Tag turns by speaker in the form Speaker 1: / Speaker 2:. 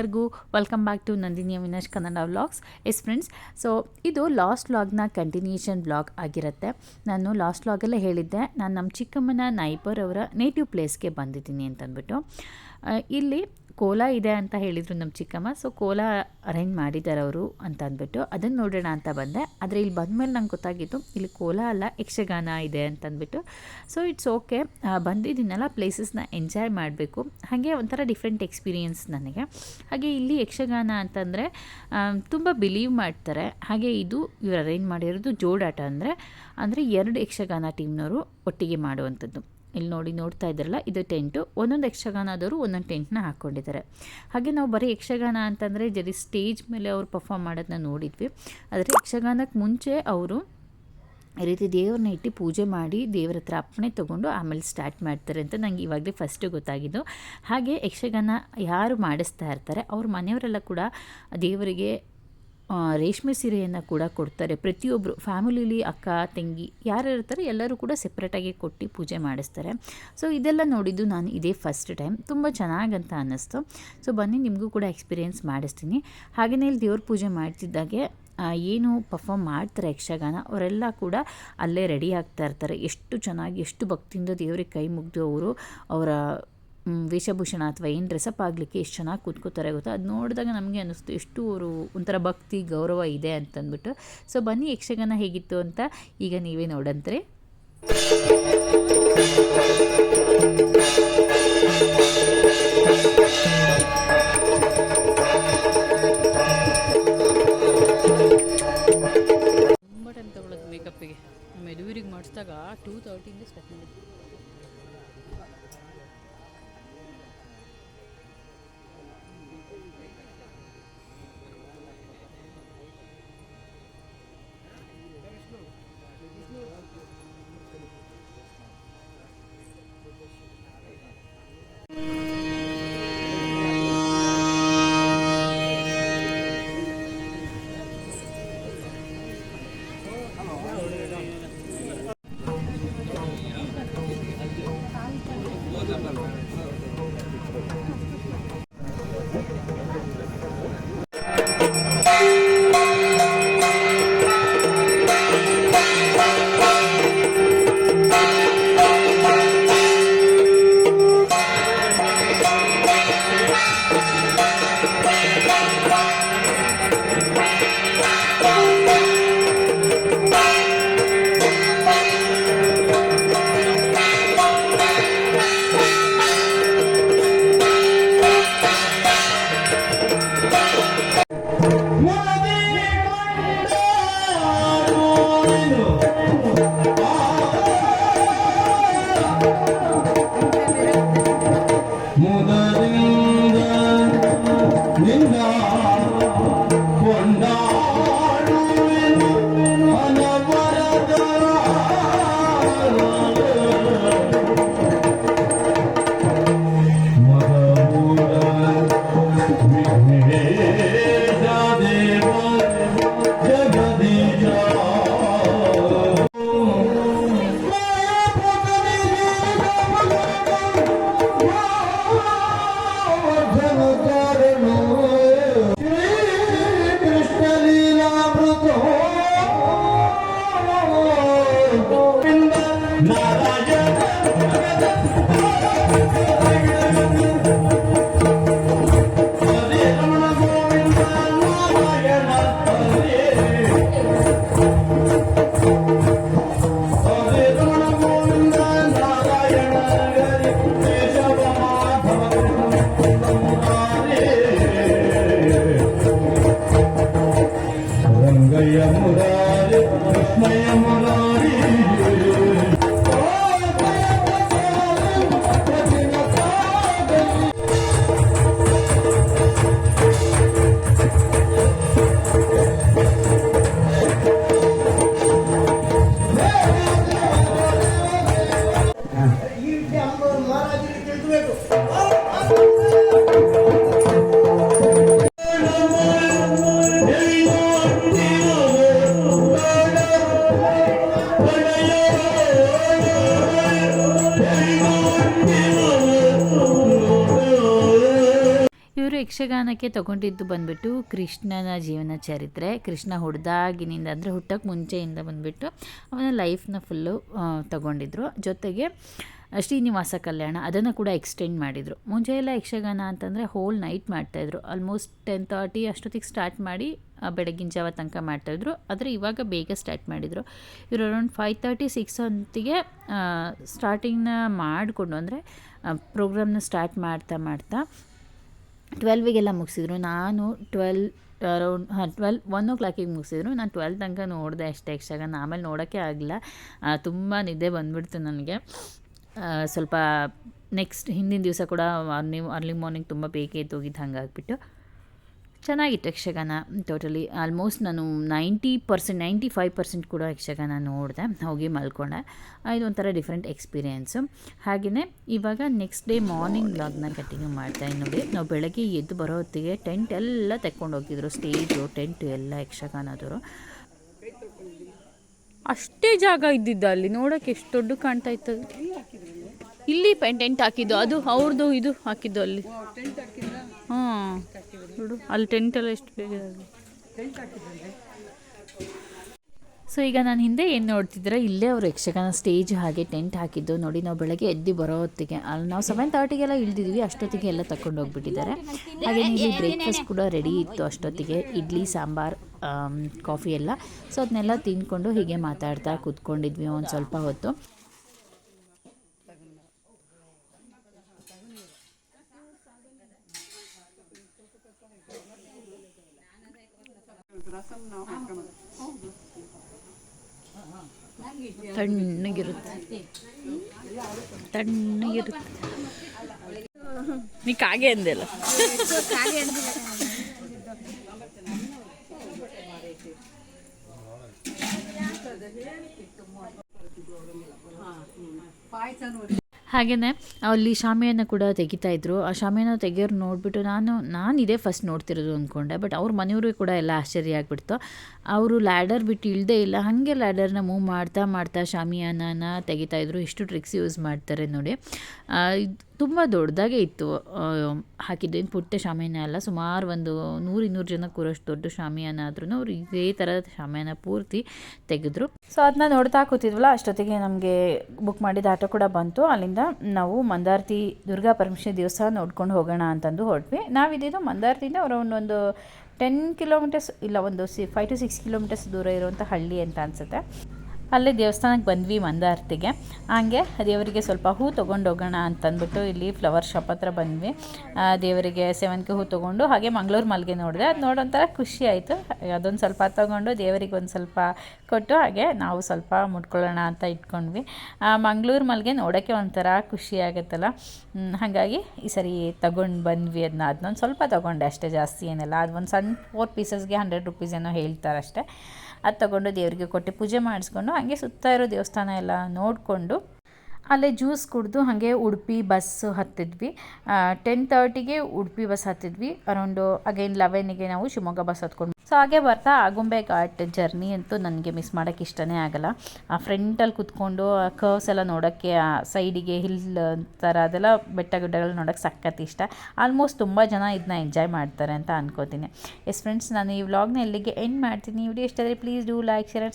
Speaker 1: ಎಲ್ಲರಿಗೂ welcome back to Nandini Vinash Kannada vlogs yes friends so ಇದು last ವ್ಲಾಗ್ನ continuation vlog ಆಗಿರುತ್ತೆ. ನಾನು ಲಾಸ್ಟ್ ವ್ಲಾಗಲ್ಲೇ ಹೇಳಿದ್ದೆ, ನಾನು ನಮ್ಮ ಚಿಕ್ಕಮ್ಮನ ನೈಬರ್ ಅವರ ನೇಟಿವ್ ಪ್ಲೇಸ್ಗೆ ಬಂದಿದ್ದೀನಿ ಅಂತಂದ್ಬಿಟ್ಟು. ಇಲ್ಲಿ ಕೋಲಾ ಇದೆ ಅಂತ ಹೇಳಿದರು ನಮ್ಮ ಚಿಕ್ಕಮ್ಮ. ಸೊ ಕೋಲಾ ಅರೇಂಜ್ ಮಾಡಿದ್ದಾರೆ ಅವರು ಅಂತ ಅಂದ್ಬಿಟ್ಟು ಅದನ್ನು ನೋಡೋಣ ಅಂತ ಬಂದೆ. ಆದರೆ ಇಲ್ಲಿ ಬಂದಮೇಲೆ ನಂಗೆ ಗೊತ್ತಾಗಿತ್ತು, ಇಲ್ಲಿ ಕೋಲ ಅಲ್ಲ, ಯಕ್ಷಗಾನ ಇದೆ ಅಂತಂದ್ಬಿಟ್ಟು ಸೊ ಇಟ್ಸ್ ಓಕೆ ಬಂದಿದ್ದೀನಲ್ಲ ಪ್ಲೇಸಸ್ನ ಎಂಜಾಯ್ ಮಾಡಬೇಕು. ಹಾಗೆ ಒಂಥರ ಡಿಫ್ರೆಂಟ್ ಎಕ್ಸ್ಪೀರಿಯನ್ಸ್ ನನಗೆ. ಹಾಗೆ ಇಲ್ಲಿ ಯಕ್ಷಗಾನ ಅಂತಂದರೆ ತುಂಬ ಬಿಲೀವ್ ಮಾಡ್ತಾರೆ. ಹಾಗೆ ಇದು ಇವರು ಅರೇಂಜ್ ಮಾಡಿರೋದು ಜೋಡಾಟ ಅಂದರೆ ಅಂದರೆ ಎರಡು ಯಕ್ಷಗಾನ ಟೀಮ್ನವರು ಒಟ್ಟಿಗೆ ಮಾಡುವಂಥದ್ದು. ಇಲ್ಲಿ ನೋಡಿ ನೋಡ್ತಾ ಇದ್ದಾರಲ್ಲ ಇದು ಟೆಂಟು. ಒಂದೊಂದು ಯಕ್ಷಗಾನದವರು ಒಂದೊಂದು ಟೆಂಟ್ನ ಹಾಕ್ಕೊಂಡಿದ್ದಾರೆ ಹಾಗೆ ನಾವು ಬರೀ ಯಕ್ಷಗಾನ ಅಂತಂದರೆ ಜರಿ ಸ್ಟೇಜ್ ಮೇಲೆ ಅವರು ಪರ್ಫಾಮ್ ಮಾಡೋದನ್ನ ನೋಡಿದ್ವಿ. ಆದರೆ ಯಕ್ಷಗಾನಕ್ಕೆ ಮುಂಚೆ ಅವರು ಈ ರೀತಿ ದೇವ್ರನ್ನ ಇಟ್ಟು ಪೂಜೆ ಮಾಡಿ ದೇವರ ಹತ್ರ ಅಪ್ಪಣೆ ತೊಗೊಂಡು ಆಮೇಲೆ ಸ್ಟಾರ್ಟ್ ಮಾಡ್ತಾರೆ ಅಂತ ನಂಗೆ ಇವಾಗಲೇ ಫಸ್ಟು ಗೊತ್ತಾಗಿದ್ದು. ಹಾಗೆ ಯಕ್ಷಗಾನ ಯಾರು ಮಾಡಿಸ್ತಾ ಇರ್ತಾರೆ, ಅವ್ರ ಮನೆಯವರೆಲ್ಲ ಕೂಡ ದೇವರಿಗೆ ರೇಷ್ಮೆ ಸೀರೆಯನ್ನು ಕೂಡ ಕೊಡ್ತಾರೆ. ಪ್ರತಿಯೊಬ್ಬರು ಫ್ಯಾಮಿಲಿಲಿ ಅಕ್ಕ, ತಂಗಿ ಯಾರು ಇರ್ತಾರೆ ಎಲ್ಲರೂ ಕೂಡ ಸೆಪ್ರೇಟಾಗಿ ಕೊಟ್ಟು ಪೂಜೆ ಮಾಡಿಸ್ತಾರೆ. ಸೊ ಇದೆಲ್ಲ ನೋಡಿದ್ದು ನಾನು ಇದೇ ಫಸ್ಟ್ ಟೈಮ್ ತುಂಬ ಚೆನ್ನಾಗಂತ ಅನ್ನಿಸ್ತು. ಸೊ ಬನ್ನಿ, ನಿಮಗೂ ಕೂಡ ಎಕ್ಸ್ಪೀರಿಯೆನ್ಸ್ ಮಾಡಿಸ್ತೀನಿ. ಹಾಗೆಯೇ ಇಲ್ಲಿ ದೇವ್ರ ಪೂಜೆ ಮಾಡ್ತಿದ್ದಾಗೆ ಏನು ಪರ್ಫಾಮ್ ಮಾಡ್ತಾರೆ ಯಕ್ಷಗಾನ, ಅವರೆಲ್ಲ ಕೂಡ ಅಲ್ಲೇ ರೆಡಿ ಆಗ್ತಾ ಇರ್ತಾರೆ. ಎಷ್ಟು ಚೆನ್ನಾಗಿ, ಎಷ್ಟು ಭಕ್ತಿಯಿಂದ ದೇವ್ರಿಗೆ ಕೈ ಮುಗಿದು ಅವರು ಅವರ ವೇಷಭೂಷಣ ಅಥವಾ ಏನು ಡ್ರೆಸ್ಅಪ್ ಆಗಲಿಕ್ಕೆ ಎಷ್ಟು ಚೆನ್ನಾಗಿ ಕೂತ್ಕೋತಾರೆ ಗೊತ್ತಾ? ಅದು ನೋಡಿದಾಗ ನಮಗೆ ಅನ್ನಿಸ್ತು ಎಷ್ಟು ಅವರು ಒಂಥರ ಭಕ್ತಿ, ಗೌರವ ಇದೆ ಅಂತಂದ್ಬಿಟ್ಟು. ಸೊ ಬನ್ನಿ ಯಕ್ಷಗಾನ ಹೇಗಿತ್ತು ಅಂತ ಈಗ ನೀವೇ ನೋಡಂತ್ರಿ.
Speaker 2: ತುಂಬ
Speaker 3: అభయమురా ಇವರು
Speaker 1: ಯಕ್ಷಗಾನಕ್ಕೆ ತಗೊಂಡಿದ್ದು ಬಂದ್ಬಿಟ್ಟು ಕೃಷ್ಣನ ಜೀವನ ಚರಿತ್ರೆ. ಕೃಷ್ಣ ಹುಡ್ದಾಗಿನಿಂದ ಅಂದರೆ ಹುಟ್ಟಕ್ಕೆ ಮುಂಚೆಯಿಂದ ಬಂದ್ಬಿಟ್ಟು ಅವನ ಲೈಫ್ನ ಫುಲ್ಲು ತಗೊಂಡಿದ್ರು. ಜೊತೆಗೆ ಶ್ರೀನಿವಾಸ ಕಲ್ಯಾಣ ಅದನ್ನು ಕೂಡ ಎಕ್ಸ್ಟೆಂಡ್ ಮಾಡಿದರು. ಮುಂಚೆ ಎಲ್ಲ ಯಕ್ಷಗಾನ ಅಂತಂದರೆ ಹೋಲ್ ನೈಟ್ ಮಾಡ್ತಾಯಿದ್ರು ಆಲ್ಮೋಸ್ಟ್ ಟೆನ್ ತರ್ಟಿ ಅಷ್ಟೊತ್ತಿಗೆ ಸ್ಟಾರ್ಟ್ ಮಾಡಿ ಬೆಳಗಿನ ಜಾವ ತನಕ ಮಾಡ್ತಾಯಿದ್ರು ಆದರೆ ಇವಾಗ ಬೇಗ ಸ್ಟಾರ್ಟ್ ಮಾಡಿದರು. ಇವರು ಅರೌಂಡ್ ಫೈವ್ ತರ್ಟಿ ಸಿಕ್ಸ್ ಹೊತ್ತಿಗೆ ಸ್ಟಾರ್ಟಿಂಗ್ನ ಮಾಡಿಕೊಂಡು ಅಂದರೆ ಪ್ರೋಗ್ರಾಮ್ನ ಸ್ಟಾರ್ಟ್ ಮಾಡ್ತಾ ಮಾಡ್ತಾ ಟ್ವೆಲ್ವಿಗೆಲ್ಲ ಮುಗಿಸಿದ್ರು. ನಾನು ಟ್ವೆಲ್ ಅರೌಂಡ್ ಹಾಂ ಟ್ವೆಲ್ ಒನ್ ಓ ಕ್ಲಾಕಿಗೆ ಮುಗಿಸಿದ್ರು. ನಾನು ಟ್ವೆಲ್ ತನಕ ನೋಡಿದೆ ಅಷ್ಟೇ ಯಕ್ಷಗಾನ. ಆಮೇಲೆ ನೋಡೋಕ್ಕೆ ಆಗಲಿಲ್ಲ. ತುಂಬ ನಿದ್ದೆ ಬಂದುಬಿಡ್ತು ನನಗೆ. ಸ್ವಲ್ಪ ನೆಕ್ಸ್ಟ್ ಹಿಂದಿನ ದಿವಸ ಕೂಡ ಅರ್ನಿ ಅರ್ಲಿ ಮಾರ್ನಿಂಗ್ ತುಂಬ ಬೇಗ ಎದ್ದೋಗಿದ್ದು ಹಂಗಾಗ್ಬಿಟ್ಟು. ಚೆನ್ನಾಗಿತ್ತು ಯಕ್ಷಗಾನ ಟೋಟಲಿ ಆಲ್ಮೋಸ್ಟ್ ನಾನು ninety percent ninety five percent ಕೂಡ ಯಕ್ಷಗಾನ ನೋಡಿದೆ ಹೋಗಿ ಮಲ್ಕೊಂಡೆ. ಇದೊಂಥರ ಡಿಫ್ರೆಂಟ್ ಎಕ್ಸ್ಪೀರಿಯೆನ್ಸು ಹಾಗೆಯೇ ಇವಾಗ ನೆಕ್ಸ್ಟ್ ಡೇ ಮಾರ್ನಿಂಗ್ ಬ್ಲಾಗ್ನ ಕಂಟಿನ್ಯೂ ಮಾಡ್ತಾ ನೋಡಿ. ನಾವು ಬೆಳಗ್ಗೆ ಎದ್ದು ಬರೋ ಹೊತ್ತಿಗೆ ಟೆಂಟ್ ಎಲ್ಲ ತೆಕ್ಕೊಂಡು ಹೋಗಿದ್ರು ಸ್ಟೇಜು ಟೆಂಟು ಎಲ್ಲ ಯಕ್ಷಗಾನದವರು.
Speaker 2: ಅಷ್ಟೇ ಜಾಗ ಇದ್ದಿದ್ದ ಅಲ್ಲಿ ನೋಡೋಕೆ ಎಷ್ಟು ದೊಡ್ಡ ಕಾಣ್ತಾ ಇತ್ತು. ಇಲ್ಲಿ ಟೆಂಟ್ ಹಾಕಿದ್ದು ಅದು ಅವ್ರದ್ದು ಇದು ಹಾಕಿದ್ದು ಅಲ್ಲಿ. ಹಾಂ. ಅಲ್ಲಿ ಟೆಂಟ್ ಎಲ್ಲ ಎಷ್ಟು ಬೇಗ
Speaker 1: ಸೊ ಈಗ ನಾನು ಹಿಂದೆ ಏನು ನೋಡ್ತಿದ್ರೆ ಇಲ್ಲೇ ಅವರು ಯಕ್ಷಗಾನ ಸ್ಟೇಜ್ ಹಾಗೆ ಟೆಂಟ್ ಹಾಕಿದ್ದು. ನೋಡಿ, ನಾವು ಬೆಳಗ್ಗೆ ಎದ್ದು ಬರೋ ಹೊತ್ತಿಗೆ ಅಲ್ಲಿ ನಾವು ಸೆವೆನ್ ತರ್ಟಿಗೆಲ್ಲ ಇಳ್ದಿದ್ವಿ, ಅಷ್ಟೊತ್ತಿಗೆ ಎಲ್ಲ ತಗೊಂಡು ಹೋಗ್ಬಿಟ್ಟಿದ್ದಾರೆ. ಹಾಗೆ ಇಲ್ಲಿ ಬ್ರೇಕ್ಫಾಸ್ಟ್ ಕೂಡ ರೆಡಿ ಇತ್ತು ಅಷ್ಟೊತ್ತಿಗೆ. ಇಡ್ಲಿ, ಸಾಂಬಾರ್ ಕಾಫಿ ಎಲ್ಲ. ಸೊ ಅದನ್ನೆಲ್ಲ ತಿಂದ್ಕೊಂಡು ಹೀಗೆ ಮಾತಾಡ್ತಾ ಕೂತ್ಕೊಂಡಿದ್ವಿ ಒಂದು ಸ್ವಲ್ಪ ಹೊತ್ತು.
Speaker 2: ತಣ್ಣಗಿರುತ್ತೆ. ತಣ್ಣಗಿರುತ್ತೆ. ನೀ ಕಾಗೆ ಅಂದಿಲ್ಲ ಅಂದೆಲ್ಲ
Speaker 1: ಹಾಗೆಯೇ ಅಲ್ಲಿ ಶಾಮಿಯಾನ ಕೂಡ ತೆಗಿತಾ ಇದ್ರು. ಆ ಶಾಮಿಯಾನ ತೆಗಿಯೋರು ನೋಡಿಬಿಟ್ಟು ನಾನು ನಾನು ಇದೇ ಫಸ್ಟ್ ನೋಡ್ತಿರೋದು ಅಂದ್ಕೊಂಡೆ ಬಟ್ ಅವ್ರ ಮನೆಯವ್ರಿಗೆ ಕೂಡ ಎಲ್ಲ ಆಶ್ಚರ್ಯ ಆಗಿಬಿಡ್ತು. ಅವರು ಲ್ಯಾಡರ್ ಬಿಟ್ಟು ಇಲ್ಲದೆ ಇಲ್ಲ, ಹಾಗೆ ಲ್ಯಾಡರ್ನ ಮೂವ್ ಮಾಡ್ತಾ ಮಾಡ್ತಾ ಶಾಮಿಯಾನನ ತೆಗಿತಾ ಇದ್ರು. ಎಷ್ಟು ಟ್ರಿಕ್ಸ್ ಯೂಸ್ ಮಾಡ್ತಾರೆ ನೋಡಿ. ತುಂಬ ದೊಡ್ಡದಾಗೆ ಇತ್ತು. ಹಾಕಿದ್ದೇನು ಪುಟ್ಟ ಶಾಮಿಯಾನ ಅಲ್ಲ, ಸುಮಾರು ಒಂದು ನೂರು ಇನ್ನೂರು ಜನ ಕೂರೋಷ್ಟು ದೊಡ್ಡ ಶಾಮಿಯಾನ ಆದ್ರೂ ಅವ್ರು ಇದೇ ಥರ ಶಾಮಿಯಾನ ಪೂರ್ತಿ ತೆಗೆದ್ರು. ಸೊ ಅದನ್ನ ನೋಡ್ತಾ ಕೂತಿದ್ವಲ್ಲ, ಅಷ್ಟೊತ್ತಿಗೆ ನಮಗೆ ಬುಕ್ ಮಾಡಿದ ಆಟೋ ಕೂಡ ಬಂತು. ಅಲ್ಲಿಂದ ನಾವು ಮಂದಾರ್ತಿ ದುರ್ಗಾ ಪರಮೇಶ್ವರಿ ದಿವಸ ನೋಡ್ಕೊಂಡು ಹೋಗೋಣ ಅಂತಂದು ಹೊರಟ್ವಿ. ನಾವಿದ್ದು ಮಂದಾರ್ತಿಯಿಂದ ಅವರ ಒಂದೊಂದು ಟೆನ್ ಕಿಲೋಮೀಟರ್ಸ್ ಇಲ್ಲ, ಒಂದು ಸಿ ಫೈವ್ ಟು ಸಿಕ್ಸ್ ಕಿಲೋಮೀಟರ್ಸ್ ದೂರ ಇರುವಂಥ ಹಳ್ಳಿ ಅಂತ ಅನಿಸುತ್ತೆ. ಅಲ್ಲೇ ದೇವಸ್ಥಾನಕ್ಕೆ ಬಂದ್ವಿ ಮಂದಾರ್ತಿಗೆ. ಹಾಗೆ ದೇವರಿಗೆ ಸ್ವಲ್ಪ ಹೂ ತೊಗೊಂಡು ಹೋಗೋಣ ಅಂತಂದ್ಬಿಟ್ಟು ಇಲ್ಲಿ ಫ್ಲವರ್ ಶಾಪ್ ಹತ್ರ ಬಂದ್ವಿ. ದೇವರಿಗೆ ಸೇವಂತಿಗೆ ಹೂ ತೊಗೊಂಡು ಹಾಗೆ ಮಂಗಳೂರು ಮಲ್ಲಿಗೆ ನೋಡಿದೆ. ಅದು ನೋಡೋಂಥರ ಖುಷಿ ಆಯಿತು. ಅದೊಂದು ಸ್ವಲ್ಪ ತೊಗೊಂಡು ದೇವರಿಗೆ ಒಂದು ಸ್ವಲ್ಪ ಕೊಟ್ಟು ಹಾಗೆ ನಾವು ಸ್ವಲ್ಪ ಮುಟ್ಕೊಳ್ಳೋಣ ಅಂತ ಇಟ್ಕೊಂಡ್ವಿ. ಮಂಗಳೂರು ಮಲ್ಲಿಗೆ ನೋಡೋಕ್ಕೆ ಒಂಥರ ಖುಷಿ ಆಗುತ್ತಲ್ಲ. ಹಾಗಾಗಿ ಈ ಸರಿ ತಗೊಂಡು ಬಂದ್ವಿ ಅದನ್ನ ಅದನ್ನೊಂದು ಸ್ವಲ್ಪ ತೊಗೊಂಡೆ ಅಷ್ಟೇ ಜಾಸ್ತಿ ಏನಿಲ್ಲ. ಅದು ಒಂದು ಸಣ್ಣ ಫೋರ್ ಪೀಸಸ್ಗೆ ಹಂಡ್ರೆಡ್ ರುಪೀಸ್ ಏನೋ ಹೇಳ್ತಾರೆ ಅಷ್ಟೇ ಅದು ತಗೊಂಡು ದೇವರಿಗೆ ಕೊಟ್ಟು ಪೂಜೆ ಮಾಡಿಸ್ಕೊಂಡು ಹಾಗೆ ಸುತ್ತ ಇರೋ ದೇವಸ್ಥಾನ ಎಲ್ಲ ನೋಡಿಕೊಂಡು ಅಲ್ಲೇ ಜ್ಯೂಸ್ ಕುಡಿದು ಹಾಗೆ ಉಡುಪಿ ಬಸ್ಸು ಹತ್ತಿದ್ವಿ. ಟೆನ್ ತರ್ಟಿಗೆ ಉಡುಪಿ ಬಸ್ ಹತ್ತಿದ್ವಿ. ಅರೌಂಡು ಅಗೈನ್ ಲೆವೆನಿಗೆ ನಾವು ಶಿವಮೊಗ್ಗ ಬಸ್ ಹತ್ಕೊಂಡು ಸೊ ಹಾಗೆ ಬರ್ತಾ ಆಗುಂಬೆ ಘಾಟ್ ಜರ್ನಿ ಅಂತೂ ನನಗೆ ಮಿಸ್ ಮಾಡೋಕ್ಕೆ ಇಷ್ಟನೇ ಆಗಲ್ಲ. ಆ ಫ್ರಂಟಲ್ಲಿ ಕುತ್ಕೊಂಡು, ಆ ಕರ್ವ್ಸ್ ಎಲ್ಲ ನೋಡೋಕ್ಕೆ, ಆ ಸೈಡಿಗೆ ಹಿಲ್ ಥರ ಅದೆಲ್ಲ ಬೆಟ್ಟ ಗುಡ್ಡಗಳು ನೋಡೋಕ್ಕೆ ಸಖತ್ ಇಷ್ಟ. ಆಲ್ಮೋಸ್ಟ್ ತುಂಬ ಜನ ಇದನ್ನ ಎಂಜಾಯ್ ಮಾಡ್ತಾರೆ ಅಂತ ಅನ್ಕೋತೀನಿ. ಎಸ್ ಫ್ರೆಂಡ್ಸ್ ನಾನು ಈ ವ್ಲಾಗ್ನ ಇಲ್ಲಿಗೆ ಎಂಡ್ ಮಾಡ್ತೀನಿ. ವಿಡಿಯೋ ಇಷ್ಟ ಆದರೆ ಪ್ಲೀಸ್ ಡೂ ಲೈಕ್ ಶೇರ್